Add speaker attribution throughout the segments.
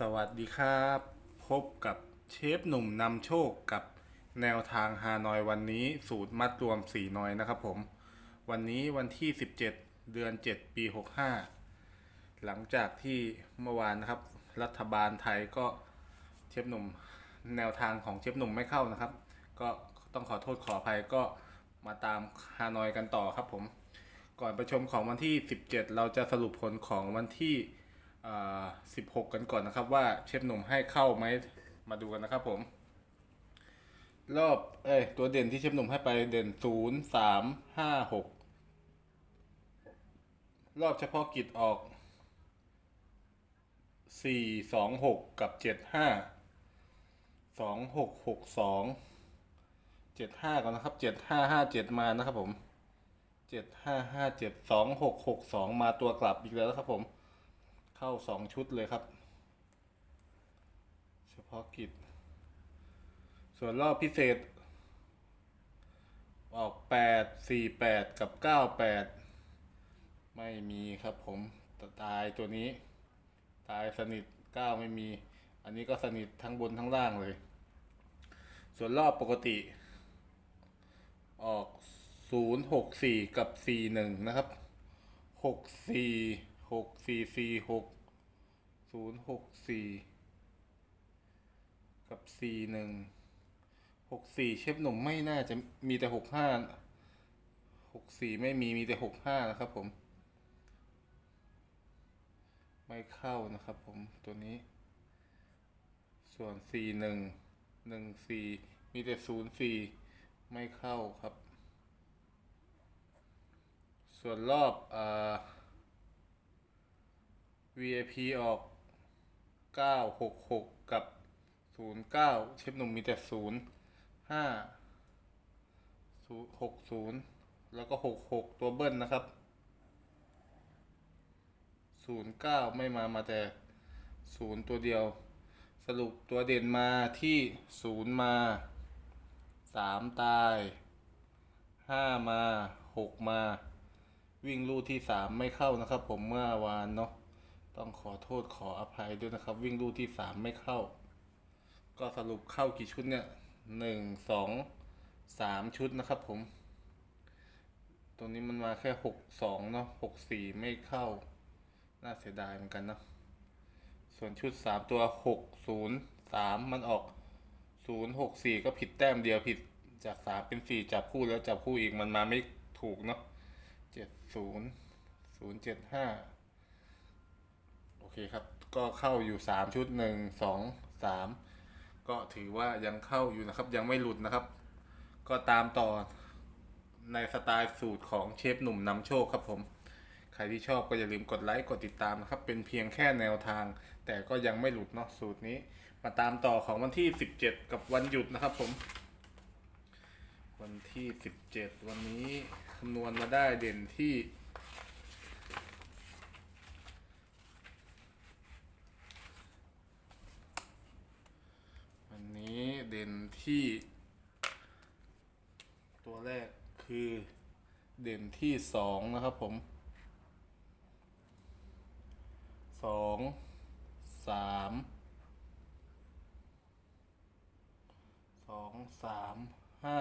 Speaker 1: สวัสดีครับ พบกับเชฟหนุ่มนำโชคกับแนวทางฮานอยวันนี้สูตรมัดรวม4นอยนะครับผม วันนี้วันที่ 17 เดือน 7 ปี 65 หลังจากที่เมื่อวานนะครับ รัฐบาลไทยก็เชฟหนุ่มแนวทางของเชฟหนุ่มไม่เข้านะครับ ก็ต้องขอโทษขออภัยก็มาตามฮานอยกันต่อครับผม ก่อนประชมของวันที่ 17 เราจะสรุปผลของวันที่ อ่า16กันก่อนนะครับว่าเชฟหนุ่มให้เข้าไหมมาดูกันนะครับผม รอบเอ้ยตัวเด่นที่เชฟหนุ่มให้ไปเด่น0 3 5 6รอบเฉพาะกิจออก4 2 6กับ7 5 2 6 6 2 7 5ก่อนนะครับ7 5 5 7มานะครับผมเจ็ดห้าห้าเจ็ดสองหกหกสองมาตัวกลับอีกแล้วนะครับผม เข้าสองชุดเลยครับ เฉพาะกิจ ส่วนรอบพิเศษ ออกแปดสี่แปดกับเก้าแปดไม่มีครับผมตายตัวนี้ ตายสนิทเก้าไม่มี อันนี้ก็สนิททั้งบนทั้งล่างเลย ส่วนรอบปกติ ออกศูนย์หกสี่กับสี่หนึ่งนะครับหกสี่ หกสี่สี่หกศูนย์หกสี่กับสี่หนึ่งหกสี่เชฟหนุ่มไม่น่าจะมีแต่หกห้าหกสี่ไม่มีมีแต่หกห้านะครับผม ไม่เข้านะครับผมตัวนี้ ส่วนสี่หนึ่งหนึ่งสี่มีแต่ศูนย์สี่ไม่เข้าครับ ส่วนรอบอ่า VIP ออก 966 กับ 09 เชฟหนุ่มมีแต่ 0 5 60 แล้วก็ 66 ตัวเบิ้ลนะครับ 09 ไม่มามาแต่ 0 ตัวเดียว สรุปตัวเด่นมาที่ 0 มา 3 ตาย 5 มา 6 มา วิ่งลู่ที่สามไม่เข้านะครับผมเมื่อวานเนาะ ต้องขอโทษขออภัยด้วยนะครับ วิ่งลู่ที่สามไม่เข้า ก็สรุปเข้ากี่ชุดเนี่ยหนึ่งสองสามชุดนะครับผม ตัวนี้มันมาแค่หกสองเนาะหกสี่ไม่เข้า น่าเสียดายเหมือนกันเนาะส่วนชุดสามตัวหกศูนย์สามมันออกศูนย์หกสี่ก็ผิดแต้มเดียวผิดจากสามเป็นสี่จับคู่แล้วจับคู่อีกมันมาไม่ถูกเนาะเจ็ดศูนย์ศูนย์เจ็ดห้า โอเคครับ ก็เข้าอยู่สามชุดหนึ่งสองสามก็ถือว่ายังเข้าอยู่นะครับ ยังไม่หลุดนะครับ ก็ตามต่อในสไตล์สูตรของเชฟหนุ่มนำโชคครับผม ใครที่ชอบก็อย่าลืมกดไลค์กดติดตามนะครับ เป็นเพียงแค่แนวทาง แต่ก็ยังไม่หลุดเนาะสูตรนี้ มาตามต่อของวันที่ 17 กับวันหยุดนะครับผม วันที่ 17 วันนี้คำนวณมาได้เด่นที่ วั นี้เด่นที่ ตัวแรกคือเด่นที่สองนะครับผมสองสามสองสามห้า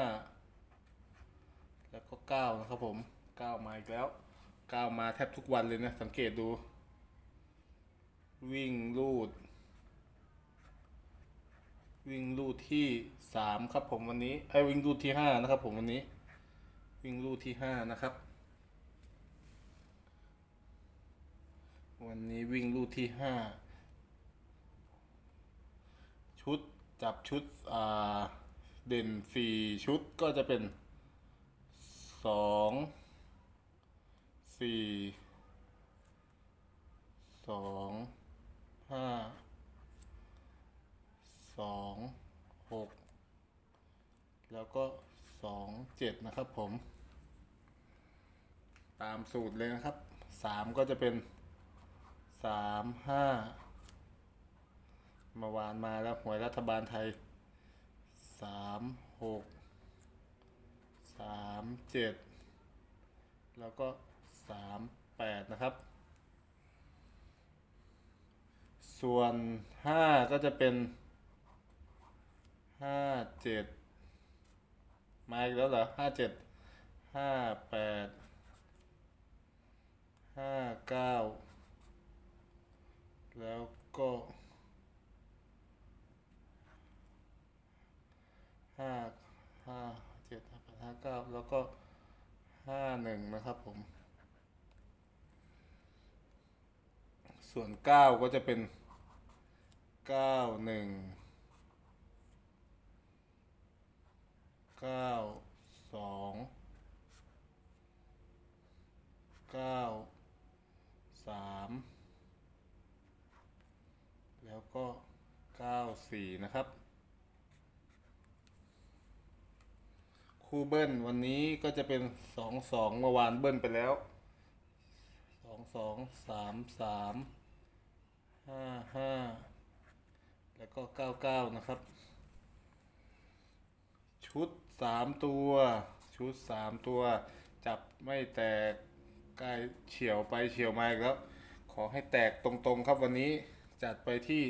Speaker 1: แล้วก็เก้านะครับผมเก้ามาอีกแล้วเก้ามาแทบทุกวันเลยนะ สังเกตดู วิ่งลูด วิ่งลูดที่สามครับผมวันนี้ไอ้วิ่งลูดที่ห้านะครับผมวันนี้ วิ่งลูดที่ห้านะครับ วันนี้วิ่งลูดที่ห้าชุดจับชุดอ่าเด่นสี่ชุดก็จะเป็นสองสี่สองห้าสองหก แล้วก็สองเจ็ดนะครับผม ตามสูตรเลยนะครับสามก็จะเป็นสามห้าเมาวานมาแล้วหวยรัฐบาลไทยสามหกสามเจ็ดแล้วก็สามแปดนะครับ ส่วนห้าก็จะเป็นห้าเจ็ด มาอีกแล้วเหรอห้าเจ็ดห้าแปดห้าเก้าแล้วก็ห้าห้าเจ็ดห้าแปดห้าเก้าแล้วก็ห้าหนึ่งนะครับผม ส่วนเก้าก็จะเป็นเก้าหนึ่ง เก้าสองเก้าสามแล้วก็เก้าสี่นะครับคู่เบิ้ลวันนี้ก็จะเป็นสองสองเมื่อวานเบิ้ลไปแล้วสองสองสามสามห้าห้าแล้วก็เก้าเก้านะครับ ชุดสามตัว ชุดสามตัว จับไม่แตกใกล้เฉียวไปเฉียวมาอีกแล้ว ขอให้แตกตรงๆครับวันนี้จัดไปที่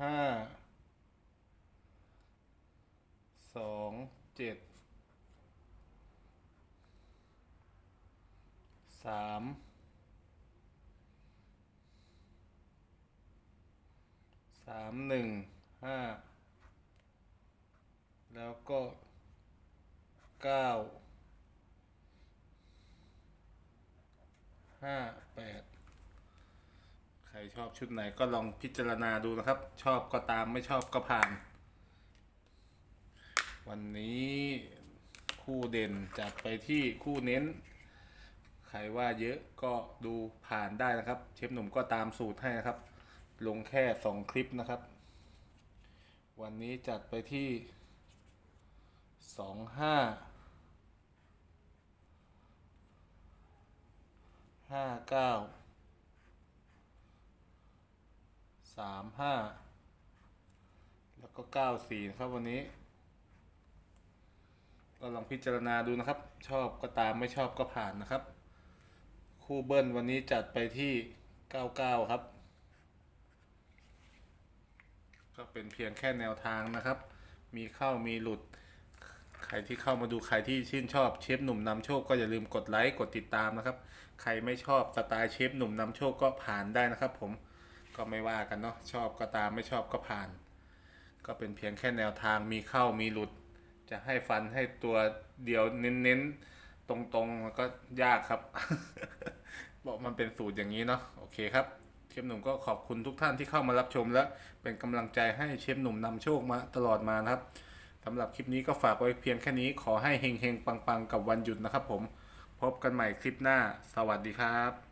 Speaker 1: ห้าสองเจ็ด สามสามหนึ่งห้าแล้วก็เก้าห้าแปดใครชอบชุดไหนก็ลองพิจารณาดูนะครับ ชอบก็ตามไม่ชอบก็ผ่าน วันนี้คู่เด่นจัดไปที่คู่เน้น ใครว่าเยอะก็ดูผ่านได้นะครับ เชฟหนุ่มก็ตามสูตรให้นะครับ ลงแค่สองคลิปนะครับ วันนี้จัดไปที่สองห้าห้าเก้าสามห้าแล้วก็เก้าสี่นะครับวันนี้ ก็ลองพิจารณาดูนะครับ ชอบก็ตามไม่ชอบก็ผ่านนะครับ คู่เบิ้ลวันนี้จัดไปที่เก้าเก้าครับ ก็เป็นเพียงแค่แนวทางนะครับ มีเข้ามีหลุด ใครที่เข้ามาดูใครที่ชื่นชอบเชฟหนุ่มนำโชคก็อย่าลืมกดไลค์กดติดตามนะครับ ใครไม่ชอบสไตล์เชฟหนุ่มนำโชคก็ผ่านได้นะครับ ผมก็ไม่ว่ากันเนาะชอบก็ตามไม่ชอบก็ผ่าน ก็เป็นเพียงแค่แนวทางมีเข้ามีหลุด จะให้ฟันให้ตัวเดียวเน้นๆ ตรงๆมันก็ยากครับ บอกมันเป็นสูตรอย่างนี้เนาะโอเคครับเชฟหนุ่มก็ขอบคุณทุกท่านที่เข้ามารับชมและเป็นกำลังใจให้เชฟหนุ่มนำโชคมาตลอดมานะครับสำหรับคลิปนี้ก็ฝากไว้เพียงแค่นี้ขอให้เฮงๆปังๆ กับวันหยุดนะครับผมพบกันใหม่คลิปหน้า สวัสดีครับ